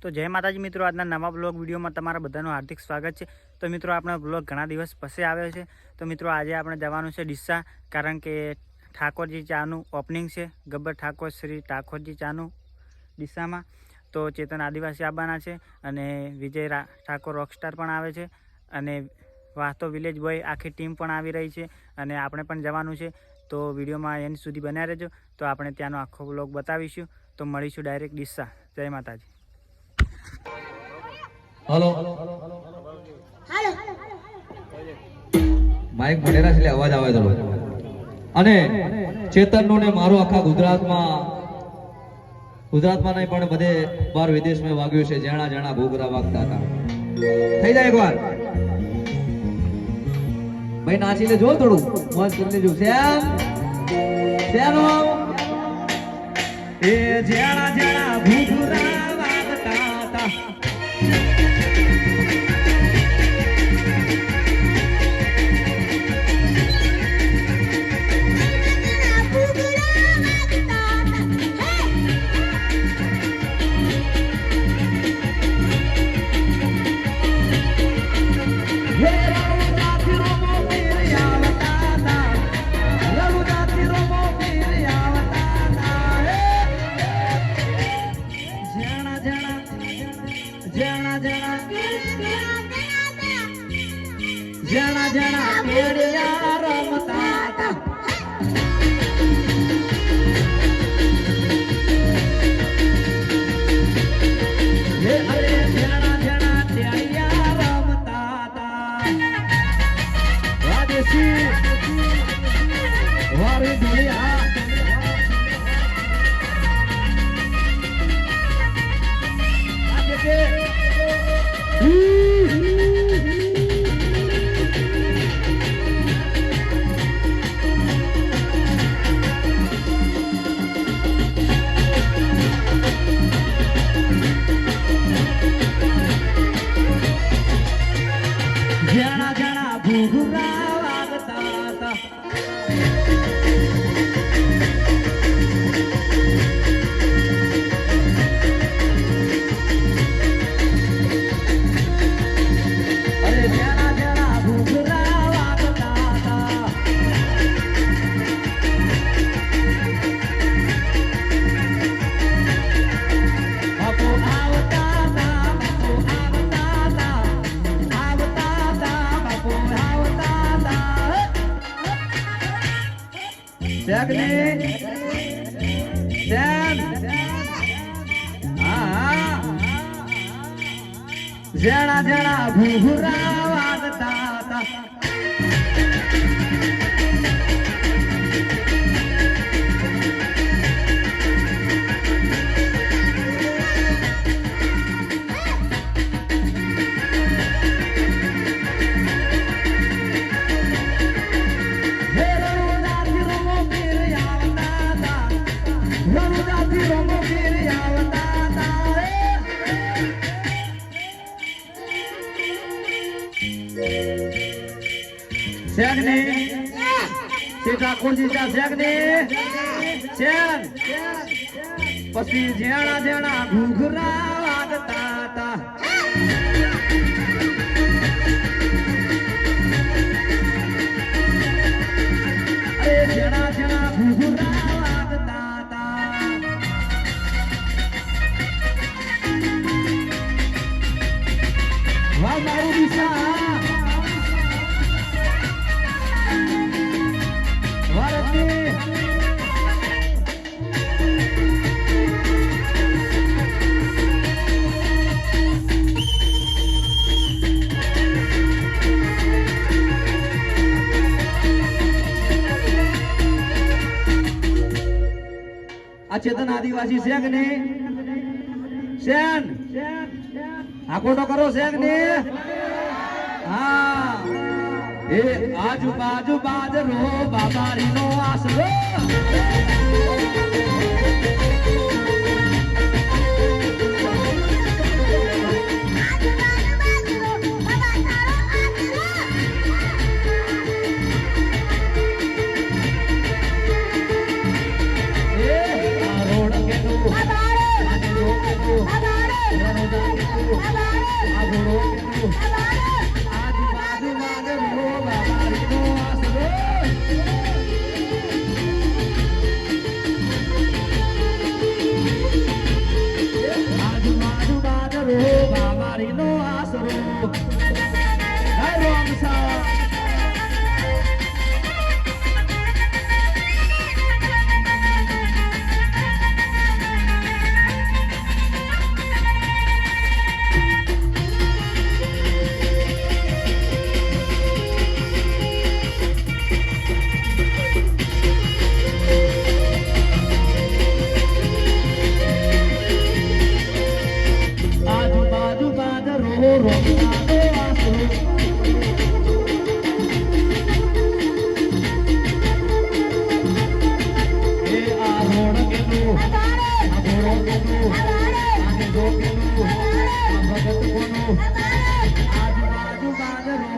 તો જય માતાજી મિત્રો, આજના નવા બ્લોગ વિડીયોમાં તમારા બધાનું હાર્દિક સ્વાગત છે. તો મિત્રો, આપણો બ્લોગ ઘણા દિવસ પછી આવ્યો છે. તો મિત્રો, આજે આપણે જવાનું છે ડીસા, કારણ કે ઠાકોરજી ચાનું ઓપનિંગ છે. ગબ્બર ઠાકોર શ્રી ઠાકોરજી ચાનું ડીસામાં. તો ચેતન આદિવાસી આવવાના છે અને વિજય ઠાકોર રોકસ્ટાર પણ આવે છે. અને વાસ્તો વિલેજ બોય આખી ટીમ પણ આવી રહી છે. અને આપણે પણ જવાનું છે. તો વિડીયોમાં એન્ડ સુધી બન્યા રહેજો. તો આપણે ત્યાંનો આખો બ્લોગ બતાવીશું. તો મળીશું ડાયરેક્ટ ડીસા. જય માતાજી. હલો. માઇક ભણેલા છે એટલે અવાજ આવે થોડો અને ચેતનનો ને મારો આખા ગુજરાતમાં ગુજરાતમાં નહીં પણ બધે બાર વિદેશમાં વાગ્યું છે. જેણા જેણા ઘોઘરા વાગતા હતા. થઈ જાય એકવાર. ભાઈ નાચી લેજો થોડું. મોજ કરી લેજો શ્યામ. શ્યામ. એ જેણા જેણા જણા ઘૂઘરા ઠાકોરજી ચા શેગને શેગ પછી જેણા જેણા ઘૂઘરા વાગતા હતા. આ ચેતન આદિવાસી શેખ ને શેન? આખોટો કરો શેખ ને? હા. એ આજુ બાજુ બાજરો બાબારી નો આસરો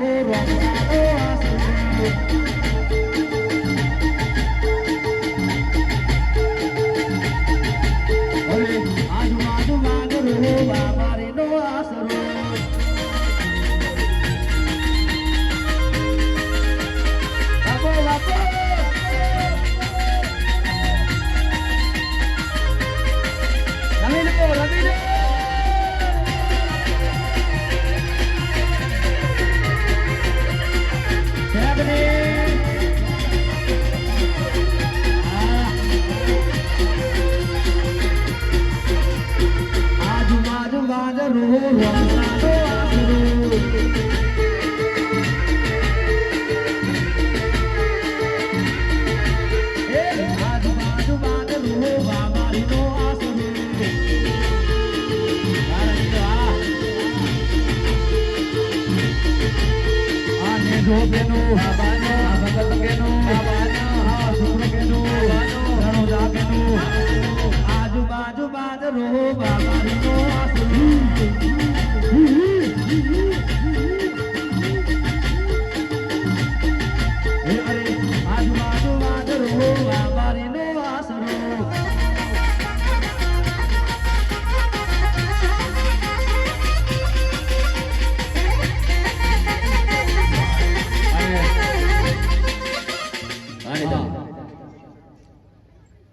બાજરો રમતાનો આસરો એ આજુબાજુ બાજરો બાબારીનો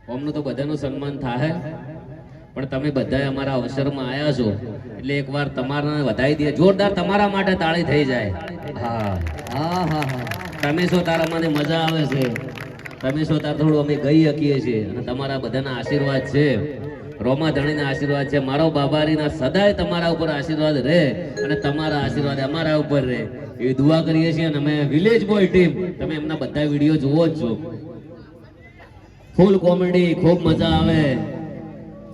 અમનું તો બધાનું સન્માન થાય પણ તમે બધા અમારા અવસરમાં આવ્યા છો. એટલે એકવાર તમારા વધાવી દે જોરદાર તમારા માટે તાળી થઈ જાય. હા. હા હા હા. તમે શું તારા મને મજા આવે છે. તમે શું તાર થોડું અમે ગઈ શકીએ છીએ. અને તમારા બધાના આશીર્વાદ છે. રોમા ધણીના આશીર્વાદ છે. મારો બાબારીના સદાય તમારા ઉપર આશીર્વાદ રહે અને તમારા આશીર્વાદ અમારા ઉપર રહે. એ દુઆ કરીએ છીએ અને અમે વિલેજ બોય ટીમ તમે એમના બધા વીડિયો જુઓ જ છો. ફૂલ કોમેડી ખૂબ મજા આવે.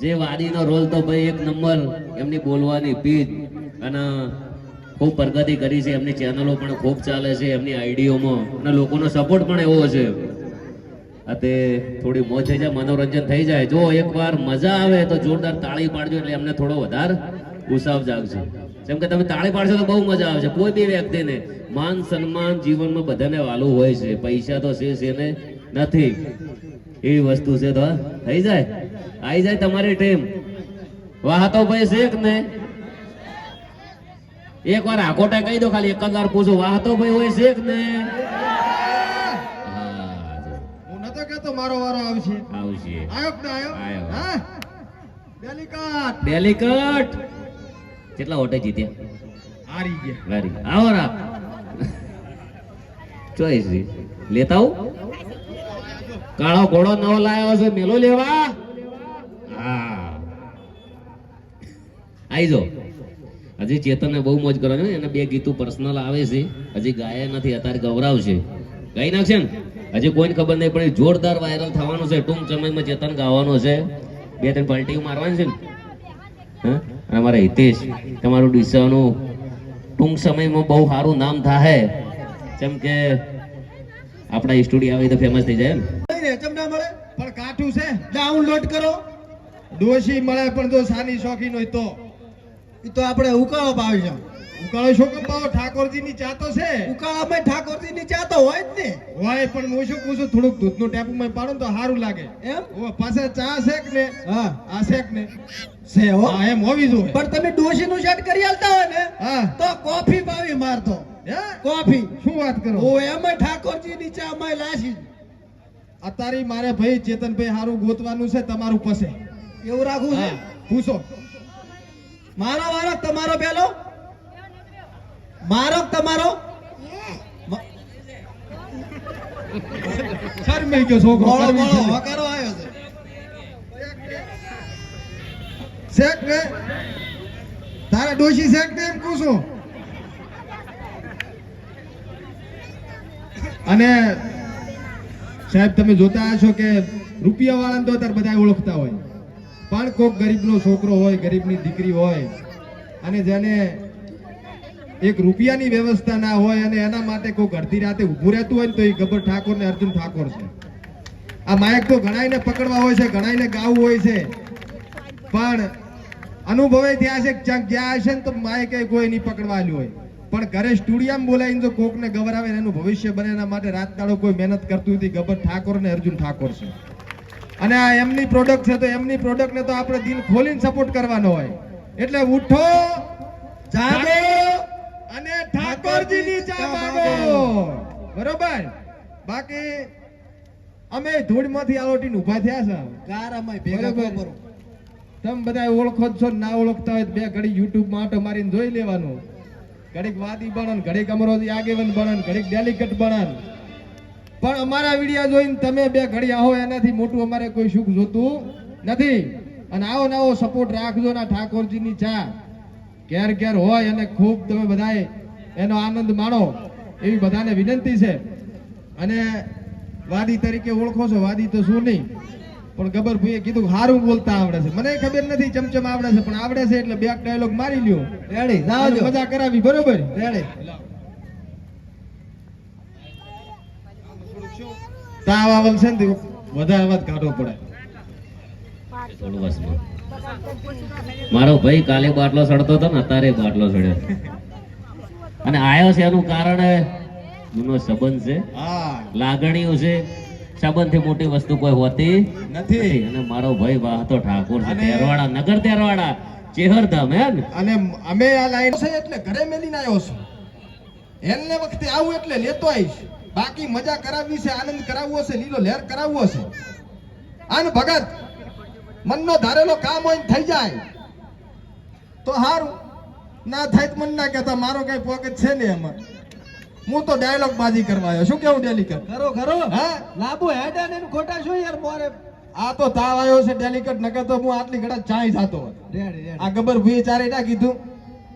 જે વાડીનો રોલ તો ભાઈ એક નંબર, એમની બોલવાની પીચ અને ખૂબ પ્રગતિ કરી છે. એમની ચેનલો પણ ખૂબ ચાલે છે, એમની આઈડીઓમાં. અને લોકોનો સપોર્ટ પણ એવો છે. તે થોડી મોજ થઈ જાય, મનોરંજન થઈ જાય. જો એકવાર મજા આવે તો જોરદાર તાળી પાડજો એટલે એમને થોડો વધારે ઉત્સાહ જાગશે. જેમ કે તમે તાળી પાડશો તો બહુ મજા આવશે. કોઈ બી વ્યક્તિને માન સન્માન જીવનમાં બધાને વાલું હોય છે. પૈસા તો છે છે ને નથી. એવી વસ્તુ છે તો થઈ જાય. આવી જાય તમારી ટીમ. વાહ તો ભાઈ શેખ ને. એક વાર આકોટા કહી દો ખાલી એક જ વાર પૂછો વાહ તો ભાઈ હોય શેખ ને. હું નતો મારો વારો આવશે. આવશે. આયો કે આયો? આયો. હા? ડેલિકાટ. ડેલિકટ. કેટલા ઓટે જીત્યા? હારી ગયા. વેરી આવો રા ચોઈસ લેતા આવું. કાળો ઘોડો નવો લાવ્યો છે મેલો લેવા હા આઈ જો હજી ચેતનને બહુ મોજ કરવાની હોય. એને બે ગીતું પર્સનલ આવે છે. હજી ગાયા નથી, અત્યારે ગૌરાવશે ગાઈ નાખશે ને? હજી કોઈને ખબર નહીં પણ જોરદાર વાયરલ થવાનું છે. ટૂંક સમયમાં ચેતન ગાવાનો છે. બે ત્રણ પલટી મારવાની છે ને? હા? અમારે હિતેશ, તમારું ડીસાનું ટૂંક સમયમાં બહુ સારું નામ થાય જેમ કે આપણા સ્ટુડિયો આવે તો ફેમસ થઈ જાય ને. ચમ ના મળે? પણ કાઠું છે. ડાઉનલોડ કરો. ડોશી મળે પણ જો સાની શોખીન હોય તો. તો આપણે ઉકાળો પાવી છે ઉકાળો શું કેમ પાવો ઠાકોરજી ની ચા તો છે. ઉકાળામાં ઠાકોરજી ની ચા તો હોય જ ને. હોય પણ હું શું પૂછું થોડુંક દૂધનું ટેપું માં પાડું તો સારું લાગે. એમ? ઓ પાસે ચા શેક ને? હા. આ શેક ને? છે હો. હા એમ હોવી જોઈએ. પણ તમે ડોશી નું સેટ કરી આલતા હોય ને હા. તો કોફી પાવી મારતો. હે? કોફી. શું વાત કરો? ઓ એમાં ઠાકોરજી ની ચા માં લાસી અત્યારે મારે ભાઈ ચેતનભાઈ હારું ગોતવાનું છે તમારું પાસે. એવું રાખવું છે? પૂછો. મારો વારો તમારો પેલો? મારો તમારો? શરમાઈ ગયો છોકરો બોલો ગયો. હકારો આવ્યો છે. શેક ને? તારા ડોશી શેક ને એમ કહું છું. અને સાહેબ તમે જોતા હશો કે રૂપિયા વાળાને તો અત્યારે બધા ઓળખતા હોય. પણ કોક ગરીબનો છોકરો હોય, ગરીબની દીકરી હોય, અને જેને એક રૂપિયાની વ્યવસ્થા ના હોય અને એના માટે કોઈક અડધી રાતે ઊભું રહેતું હોય ને તો એ ગબ્બર ઠાકોર ને અર્જુન ઠાકોર છે. આ માયક તો ઘણાયને પકડવા હોય છે ઘણાયને ગાવું હોય છે. પણ અનુભવે થયા છે ક્યાંક ગયા હશે ને તો માયકે કોઈ નહીં પકડવા હોય. પણ ઘરે સ્ટુડિયામાં બોલાવીને જો કોકને ગવરાવે એનું ભવિષ્ય બને એના માટે રાત દાડો કોઈ મહેનત કરતું હતી ગબ્બર ઠાકોર ને અર્જુન ઠાકોર છે. અને આ એમની પ્રોડક્ટ છે તો એમની પ્રોડક્ટ ને તો આપણે દિલ ખોલીને સપોર્ટ કરવાનો હોય. એટલે ઉઠો જાગો અને ઠાકોરજીની ચા માગો. બરોબર? બાકી અમે ધૂળમાંથી આલોટીને ઊભા થયા છે. અમે ભેગા. કરો તમે બધા ઓળખો છો ના ઓળખતા હોય બે ઘડી યુટ્યુબમાં આંટો મારીને જોઈ લેવાનું. ઘડીક વાદી બણન ઘડીક અમરોજી આગેવન બણન ઘડીક ડેલિકેટ બનન. પણ અમારા વિડિયા જોઈને તમે બે ઘડિયા આવો એનાથી મોટું અમારે કોઈ સુખ જોતું નથી. અને આવો ને આવો સપોર્ટ રાખજો ના ઠાકોરજીની ચા. ઘેર ઘેર હોય અને ખૂબ તમે બધાએ એનો આનંદ માણો એવી બધાને વિનંતી છે. અને વાદી તરીકે ઓળખો છો વાદી તો શું નહીં. પણ ગબ્બરભાઈએ કીધું સારું બોલતા આવડે છે. મને ખબર નથી ચમચમ આવડે છે પણ આવડે છે એટલે બે ડાયલોગ મારી લ્યો. રેડી મજા કરાવી બરોબર? રેડી તાવ આવલ છે ને વધારે અવાજ કાઢવો પડે. થોડું મારો ભાઈ કાલે બાટલો સડતો હતો ને અત્યારે બાટલો સડ્યો. અને આયો છે એનું કારણ જૂનો સંબંધ છે. લાગણીઓ છે. સંબંધથી મોટી વસ્તુ કોઈ હોતી નથી. અને મારો ભાઈ વાહતો ઠાકોર છે તેરવાડા નગર તેરવાડા ચેહરધામ હે એમ. અને અમે આ લાઈન છે એટલે ઘરે મેલીને આવ્યો છું. એલને વખતે આવું એટલે લેતો આવીશ. બાકી મજા કરાવવી છે આનંદ કરાવવો છે લીલો લહેર કરાવવો છે. આને ભગત મનનો ધારેલો કામ હોય થઈ જાય. તો હારું. ના થાય તો મન ના કહેતા મારો કઈ પોકેટ છે ને એમાં. હું તો ડાયલોગ બાજી કરવા આવ્યો. શું કેવું ડેલિકટ ખરો ખરો. હા? લાભો હેડા ને ખોટા શું યાર મોરે? આ તો તાવ આવ્યો છે ડેલિકટ નકર તો હું આટલી ઘડા ચાય જાતો આ ગબર ભાઈ ચારે ના કીધું.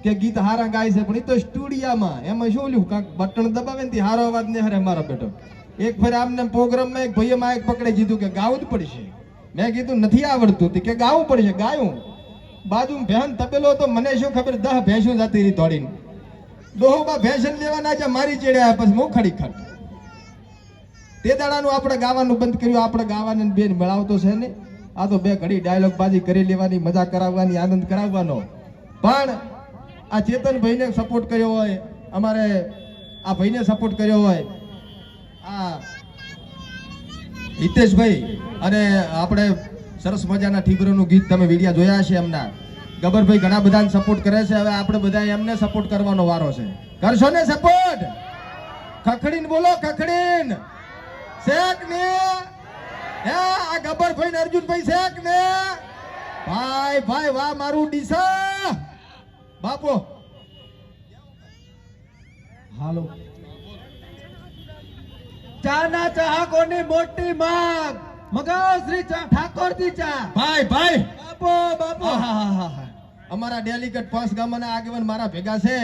કે ગીત હારા ગાય છે, પણ એ તો સ્ટુડિયામાં એમાં શું લ્યું કાંક બટન દબાવે ને હારો અવાજ ને હરે મારો બેટો. એક ફેર આમને પ્રોગ્રામમાં એક ભાઈએ માઇક પકડે દીધું કે ગાવું જ પડશે. મેં કીધું, નથી આવડતું. કે, ગાવું પડશે, ગાયું. બાજુ ભેન તપેલો તો મને શું ખબર, દહ ભેંસું જતી રહી દોડીને ડોહોબા ભેંસન લેવાના છે, મારી ચેડ્યા પછી હું ખડી ખટ. તે દાડાનું આપણે ગાવાનું બંધ કર્યું, આપણે ગાવાને બેન મેળાવતો છે ને આ તો બે ઘડી ડાયલોગ બાજી કરી લેવાની, મજા કરાવવાની, આનંદ કરાવવાનો. પણ આ ચેતનભાઈને સપોર્ટ કર્યો હોય, અમારે આ ભાઈને સપોર્ટ કર્યો હોય, આ હિતેશભાઈ અને આપણે સરસ મજાના ઠીબરોનું ગીત તમે વિડીયા જોયા છે એમના. ગબરભાઈ ઘણા બધાને સપોર્ટ કરે છે, હવે આપણે બધા એમને સપોર્ટ કરવાનો વારો છે. કરશો ને સપોર્ટ ખખડીને બોલો, ખખડીન. શેક ને. હે, આ ગબરભાઈ ને અર્જુનભાઈ શેક ને. ભાઈ ભાઈ, વાહ, મારું ડીસા. બાપો. હાલો. ચા ના ચાહકોની મોટી માંગ. મગાવ શ્રી ચા ઠાકોરજી ચા. ભાઈ ભાઈ. બાપો બાપો. હા હા હા અમારા ડેલિકેટ પાંચ ગામના આગેવાન મારા ભેગા છે.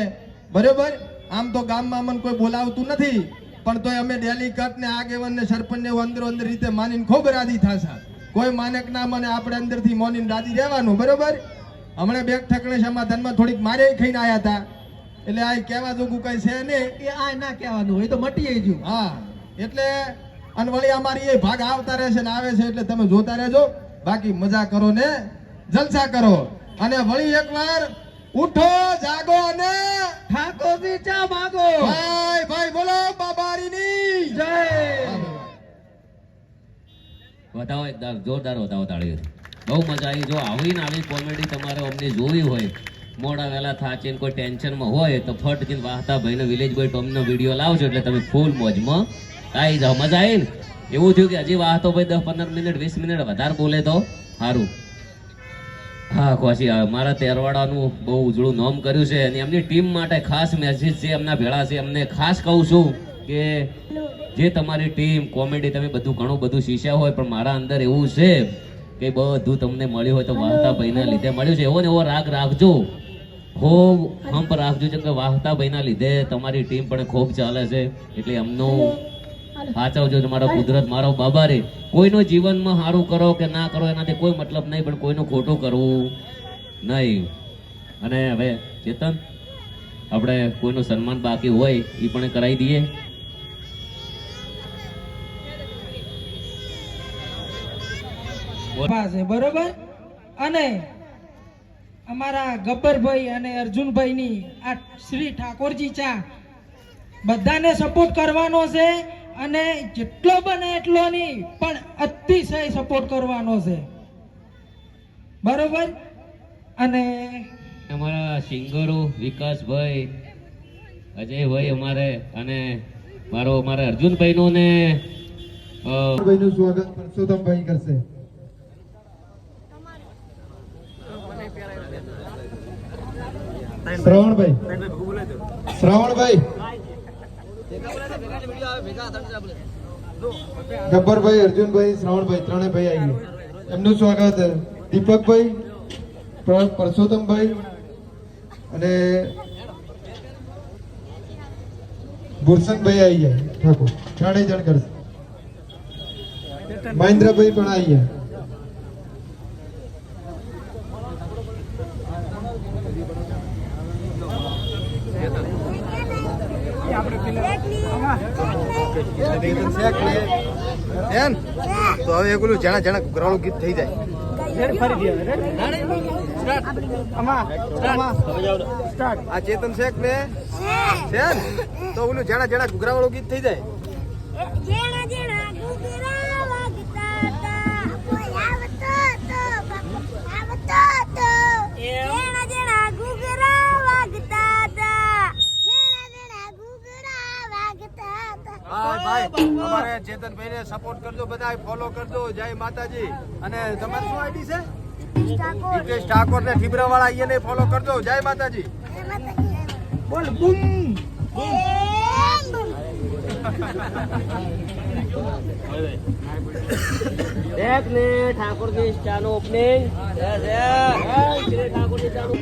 બરોબર? આમ તો ગામમાં અમને કોઈ બોલાવતું નથી. પણ તોય અમે ડેલિકેટ ને આગેવાન ને સરપંચ ને અંદરો અંદર રીતે માનીને ખૂબ રાજી થશે કોઈ માનક ના મને આપણે અંદરથી મોનીને રાજી રહેવાનું બરોબર? હમણાં બે ઠકણે સમાધાનમાં થોડીક મારે ખાઈને આયા હતા એટલે આ કહેવા જોગું કઈ છે નહીં. એ આ ના કહેવાનું એ તો મટી ગયું. હા એટલે અને વળી અમારી એ ભાગ આવતા રહેશે ને આવે છે એટલે તમે જોતા રહેજો. બાકી મજા કરો ને જલસા કરો. અને વળી એકવાર ઉઠો જાગો અને ઠાકોરજી ચા માગો. ભાઈ ભાઈ બોલો બાબારીની. જય. વધાવો એકદમ જોરદાર વધાવો તાળીઓ. બહુ મજા આવી. જો આવી ને આવી કોમેડી તમારે અમને જોવી હોય, મોડા વહેલા થાચીને કોઈ ટેન્શનમાં હોય તો ફટ જઈને વાહતા ભાઈનો વિલેજ બોય ટોમનો વીડિયો લાવજો એટલે તમે ફૂલ મોજમાં આવી જાઓ. મજા આવી ને? એવું થયું કે હજી વાહતો ભાઈ દસ પંદર મિનિટ, વીસ મિનિટ વધારે બોલે તો સારું હા આવે મારા તેરવાડાનું બહુ ઉજળું નામ કર્યું છે અને એમની ટીમ માટે ખાસ મેસેજ છે, એમના ભેળા છે. એમને ખાસ કહું છું કે જે તમારી ટીમ કોમેડી તમે બધું ઘણું બધું શીખ્યા હોય, પણ મારા અંદર એવું છે કે બધું તમને મળ્યું હોય તો વાહતા ભાઈના લીધે મળ્યું છે. એવો ને એવો રાગ રાખજો. ખૂબ હંપ રાખજો જેમ કે વાહતા ભાઈના લીધે તમારી ટીમ પણ ખૂબ ચાલે છે. એટલે એમનું સાચવજો તમારો કુદરત મારો બાબા રે. કોઈનું જીવનમાં સારું કરો કે ના કરો એનાથી કોઈ મતલબ નહીં પણ કોઈનું ખોટું કરવું નહીં. અને હવે ચેતન આપણે કોઈનું સન્માન બાકી હોય એ પણ કરાવી દઈએ. પાસે બરોબર? અને અમારા ગબ્બરભાઈ અને અર્જુનભાઈની આ શ્રી ઠાકોરજી ચા બધાને સપોર્ટ કરવાનો છે અને જેટલો બને એટલો નહીં પણ અતિશય સપોર્ટ કરવાનો છે. બરોબર? અને અમારા સિંગરો વિકાસભાઈ અજયભાઈ અમારે અને મારો અમારા અર્જુનભાઈનો ને ભાઈનું સ્વાગત પરસોત્તમભાઈ કરશે. શ્રવણભાઈ. શ્રવણભાઈ. ગબ્બરભાઈ, અર્જુનભાઈ, શ્રવણભાઈ ત્રણે ભાઈ આવી ગયા. એમનું સ્વાગત દીપકભાઈ, પર- પરસોત્તમભાઈ અને ગુરસનભાઈ આવી ગયા. ઠાકોર ત્રણેય જણ કરશે મહેન્દ્રભાઈ પણ આવી ગયા. તો હવે એકલું જણા જણા ઘરાળું ગીત થઈ જાય. આ ચેતન શેખ ને છે. ને? તો ઓલું જણા જણા ઘુઘરા વાળું ગીત થઈ જાય જેણા જેણા ઘૂઘરા વાગતા હતા કોઈ આવતો તો આવતો તો જેણા જેણા ઘૂઘરા વાગતા હતા જેણા જેણા ઘૂઘરા વાગતા હતા હા ભાઈ અમારે ચેતનભાઈ ને સપોર્ટ કરજો બધા ફોલો કરજો. જય માતાજી. અને તમારું શું આઈડી છે? હિતેશ ઠાકોર. ને ઠીબરા વાળા એને ફોલો કરજો. જય માતાજી. બોલ બૂમ. દેખ ને ઠાકોરજી ચાનો ઓપનિંગ ઠાકોરજી ચાનું